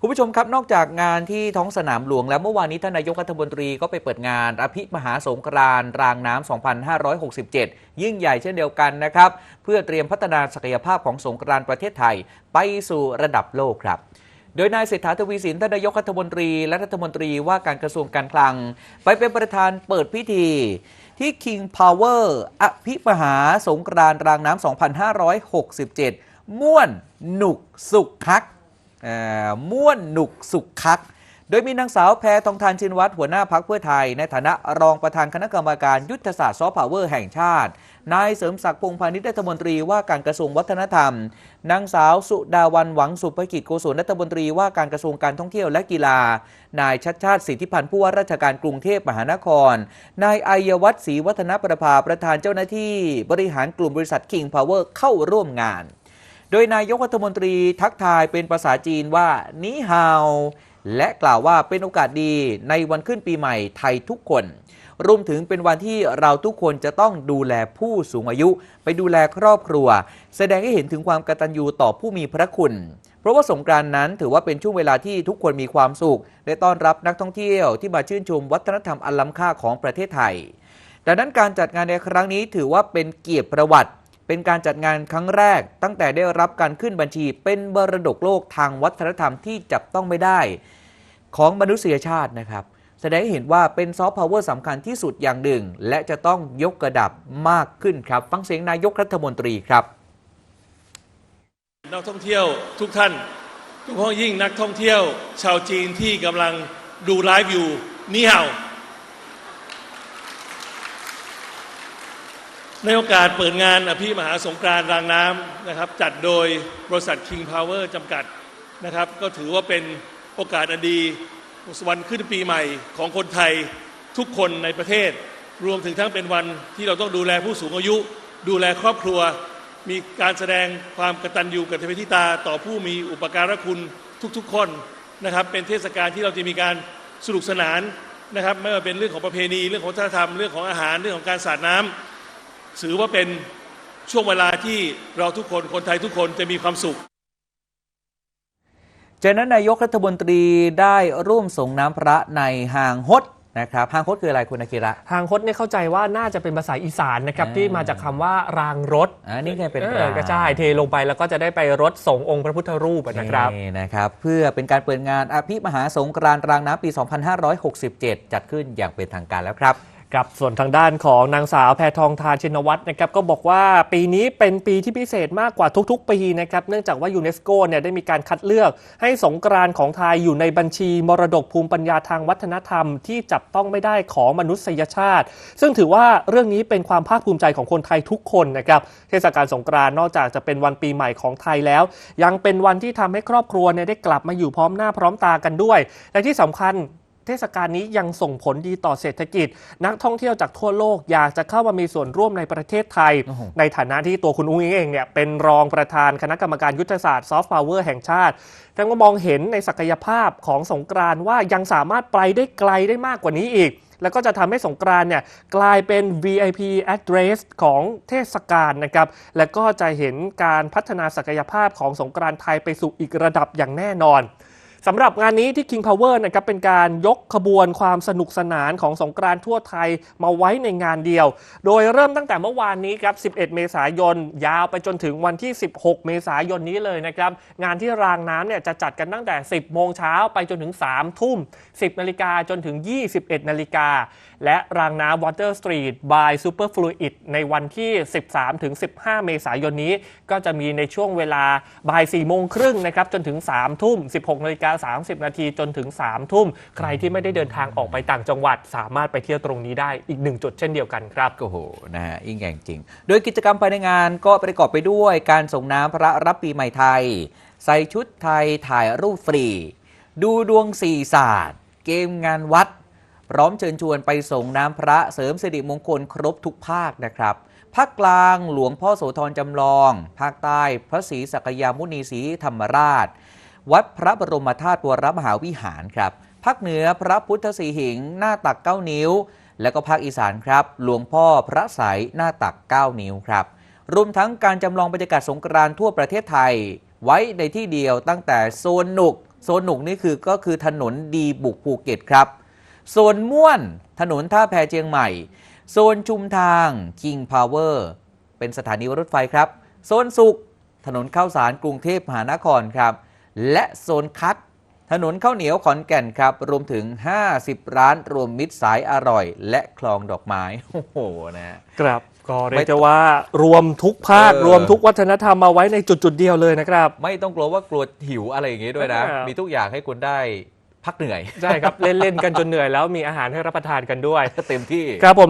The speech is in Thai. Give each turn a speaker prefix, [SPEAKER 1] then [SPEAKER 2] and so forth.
[SPEAKER 1] คุณผู้ชมครับนอกจากงานที่ท้องสนามหลวง แล้วเมื่อวานนี้ท่านนายกรัฐมนตรีก็ไปเปิดงาน อภิมหาสงกรานรางน้ำ2567 ยิ่งใหญ่เช่นเดียวกันนะครับ เพื่อเตรียมพัฒนาศักยภาพของสงกรานต์ประเทศไทย ไปสู่ระดับโลกครับโดยนายเศรษฐาทวีสินท่านนายกรัฐมนตรีและรัฐมนตรีว่าการกระทรวงการคลัง ไปเป็นประธานเปิดพิธี ที่ King Power อภิมหาสงกรานรางน้ำ 2567 ม่วน หนุก สุขคัก ม่วนหนุกสุขคัก โดยมีนางสาวแพทองทานชินวัตรหัวหน้าพักเพื่อไทย ในฐานะรองประธานคณะกรรมการยุทธศาสตร์ซอฟต์พาวเวอร์แห่งชาติ นายเสริมศักดิ์พงษ์พาณิชย์รัฐมนตรีว่าการกระทรวงวัฒนธรรม นางสาวสุดาวันหวังสุภกิจโกศลรัฐมนตรีว่าการกระทรวงการท่องเที่ยวและกีฬา นายชัดชาติสิทธิพันธ์ผู้ว่าราชการกรุงเทพมหานคร นายอัยวัฒน์ศรีวัฒนประภาประธานเจ้าหน้าที่ บริหารกลุ่มบริษัท King Power เข้าร่วมงาน โดยนายกรัฐมนตรีทักทายเป็นภาษาจีนว่านีฮาวและกล่าวว่าเป็นโอกาสดีในวันขึ้นปีใหม่ไทยทุกคน รวมถึงเป็นวันที่เราทุกคนจะต้องดูแลผู้สูงอายุ ไปดูแลครอบครัว แสดงให้เห็นถึงความกตัญญูต่อผู้มีพระคุณ เพราะว่าสงกรานต์นั้นถือว่าเป็นช่วงเวลาที่ทุกคนมีความสุขและต้อนรับนักท่องเที่ยวที่มาชื่นชมวัฒนธรรมอันล้ำค่าของประเทศไทยดังนั้นการจัดงานในครั้งนี้ถือว่าเป็นเกียรติประวัติ เป็นการจัดงานครั้งแรก ตั้งแต่ได้รับการขึ้นบัญชีเป็นมรดกโลกทางวัฒนธรรมที่จับต้องไม่ได้ ของมนุษยชาตินะครับ แสดงให้เห็นว่าเป็นซอฟต์พาวเวอร์สำคัญที่สุดอย่างหนึ่ง และจะต้องยกกระดับมากขึ้นครับ ฟังเสียงนายกรัฐมนตรีครับ
[SPEAKER 2] นักท่องเที่ยวทุกท่านโดยเฉพาะยิ่งนักท่องเที่ยว ชาวจีนที่กำลังดูไลฟ์อยู่นี่เห่า ในโอกาสเปิดงานอภิมหาสงกรานต์รางน้ำนะครับ จัดโดยบริษัท King Power จำกัดนะครับ ก็ถือว่าเป็นโอกาสอันดีวันขึ้นปีใหม่ของคนไทยทุกคนในประเทศ รวมถึงทั้งเป็นวันที่เราต้องดูแลผู้สูงอายุ ดูแลครอบครัว มีการแสดงความกตัญญูกตเวทิตา ต่อผู้มีอุปการะคุณทุกๆคนนะครับ เป็นเทศกาลที่เราจะมีการสนุกสนานนะครับไม่ว่าเป็นเรื่องของประเพณีเรื่องของวัฒนธรรมเรื่องของอาหารเรื่องของการสาดน้ำ ถือว่าเป็นช่วงเวลาที่เราทุกคนคนไทยทุกคนจะมีความสุข
[SPEAKER 1] จากนั้นนายกรัฐมนตรีได้ร่วมส่งน้ำพระในหางฮดนะครับหางฮดคืออะไรคุณอากิระ
[SPEAKER 3] ทางคดเนี่ยเข้าใจว่าน่าจะเป็นภาษาอีสานนะครับ
[SPEAKER 1] อ่า
[SPEAKER 3] ที่มาจากคำว่ารางรถ
[SPEAKER 1] อันนี้ไงเป็น
[SPEAKER 3] เอ
[SPEAKER 1] ร
[SPEAKER 3] อก็ใช่เทลงไปแล้วก็จะได้ไปรถส่งองค์พระพุทธรูปอะนะครับ
[SPEAKER 1] นี่นะครับเพื่อเป็นการเปิดงานอภิมหาสงกรานต์รางน้ำปี 2567 จัดขึ้นอย่างเป็นทางการแล้วครับ
[SPEAKER 3] ครับส่วนทางด้านของนางสาวแพทองทานชินวัตรนะครับก็บอกว่าปีนี้เป็นปีที่พิเศษมากกว่าทุกๆ ปีนะครับเนื่องจากว่ายูเนสโกเนี่ยได้มีการคัดเลือกให้สงกรานของไทยอยู่ในบัญชีมรดกภูมิปัญญาทางวัฒนธรรม ที่จับต้องไม่ได้ของมนุษยชาติ ซึ่งถือว่าเรื่องนี้เป็นความภาคภูมิใจของคนไทยทุกคนนะครับเทศกาลสงกรานนอกจากจะเป็นวันปีใหม่ของไทยแล้ว ยังเป็นวันที่ทำให้ครอบครัวเนี่ยได้กลับมาอยู่พร้อมหน้าพร้อมตากันด้วยและที่สำคัญ เทศกาลนี้ยังส่งผลดีต่อเศรษฐกิจ นักท่องเที่ยวจากทั่วโลกอยากจะเข้ามามีส่วนร่วมในประเทศไทย
[SPEAKER 1] โอ้โห
[SPEAKER 3] ในฐานะที่ตัวคุณอุ้งอิงเองเนี่ยเป็นรองประธานคณะกรรมการยุทธศาสตร์ซอฟต์พาวเวอร์แห่งชาติท่านก็มองเห็นในศักยภาพของสงกรานต์ว่ายังสามารถไปได้ไกลได้มากกว่านี้อีกแล้วก็จะทำให้สงกรานต์เนี่ยกลายเป็น VIP address ของเทศกาลนะครับ และก็จะเห็นการพัฒนาศักยภาพของสงกรานต์ไทยไปสู่อีกระดับอย่างแน่นอน สำหรับงานนี้ที่ King Power นะครับเป็นการยกขบวนความสนุกสนานของสงกรานต์ทั่วไทยมาไว้ในงานเดียว โดยเริ่มตั้งแต่เมื่อวานนี้ครับ 11 เมษายน ยาวไปจนถึงวันที่ 16 เมษายนนี้เลยนะครับ งานที่รางน้ำเนี่ยจะจัดกันตั้งแต่ 10 โมงเช้าไปจนถึง 3 ทุ่ม 10 นาฬิกาจนถึง 21 นาฬิกา และรางน้ำ Water Street by Superfluid ในวันที่ 13 ถึง 15 เมษายนนี้ ก็จะมีในช่วงเวลาบ่าย 4 โมงครึ่งนะครับจนถึง 3 ทุ่ม 16 นาฬิกา30 นาทีจนถึง 3 ทุ่ม ใครที่ไม่ได้เดินทางออกไปต่างจังหวัด สามารถไปเที่ยวตรงนี้ได้อีกหนึ่งจุดเช่นเดียวกันครับ
[SPEAKER 1] โอ้โหนะฮะยิ่งใหญ่จริง โดยกิจกรรมภายในงานก็ประกอบไปด้วยการส่งน้ำพระรับปีใหม่ไทย ใส่ชุดไทยถ่ายรูปฟรี ดูดวงสี่ศาสตร์ เกมงานวัด พร้อมเชิญชวนไปส่งน้ำพระเสริมสิริมงคลครบทุกภาคนะครับภาคกลางหลวงพ่อโสธรจำลอง ภาคใต้พระศรีสักยามุนีศรีธรรมราช วัดพระบรมธาตุวรมหาวิหารครับภาคเหนือพระพุทธสีหิง หน้าตัก 9 นิ้ว แล้วก็ภาคอีสานครับ หลวงพ่อพระใสยหน้าตัก 9 นิ้วครับ รวมทั้งการจำลองบรรยากาศสงกรานต์ทั่วประเทศไทย ไว้ในที่เดียวตั้งแต่โซนหนุก โซนหนุกนี่คือก็คือถนนดีบุกภูเก็ตครับ โซนม่วน ถนนท่าแพเชียงใหม่ โซนชุมทาง King Power เป็นสถานีรถไฟครับ โซนสุข ถนนข้าวสารกรุงเทพมหานครครับ และโซนคัด ถนนข้าวเหนียวขอนแก่นครับ รวมถึง 50 ร้านรวมมิตรสายอร่อย และคลองดอกไม้ โอ้โหนะฮะ
[SPEAKER 3] ครับ ก็เรีย
[SPEAKER 1] ไม่
[SPEAKER 3] กได้ว่ารวมทุกภาค
[SPEAKER 1] เออ
[SPEAKER 3] รวมทุกวัฒนธรรมมาไว้ในจุดๆเดียวเลยนะครับ
[SPEAKER 1] ไม่ต้องกลัวว่ากลัวหิวอะไรอย่างงี้ด้วยนะ
[SPEAKER 3] ครับ
[SPEAKER 1] มีทุกอย่างให้คุณได้พักเหนื่อย
[SPEAKER 3] ใช่ครับ เล่นๆกันจนเหนื่อยแล้วมีอาหารให้รับประทานกันด้วย
[SPEAKER 1] เต็มที่
[SPEAKER 3] ครับผม